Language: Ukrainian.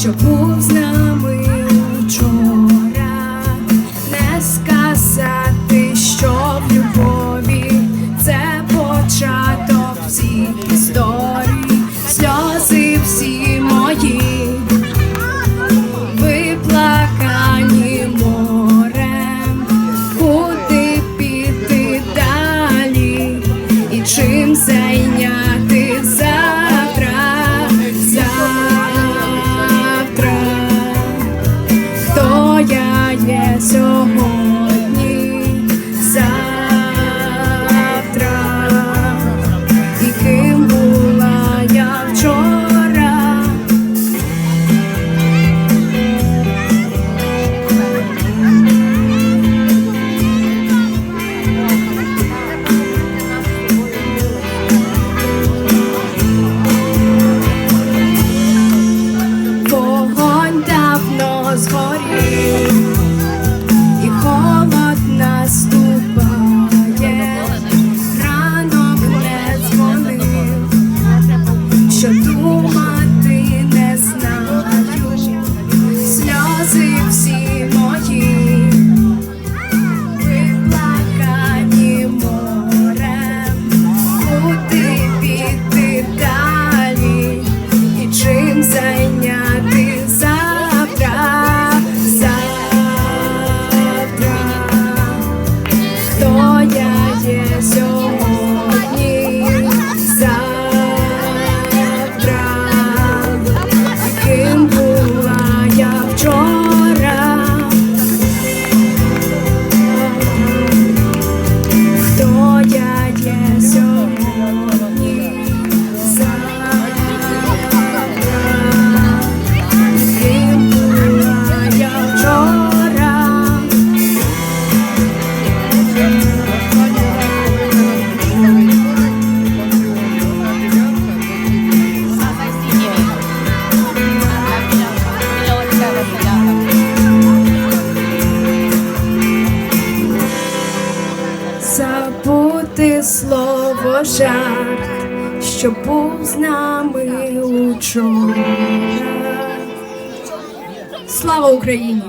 що був з нами вчора, не сказати, що в любові це початок всіх. yeah, yeah, so. дядя Зёв. забути слово жарт, що був з нами учора. Слава Україні!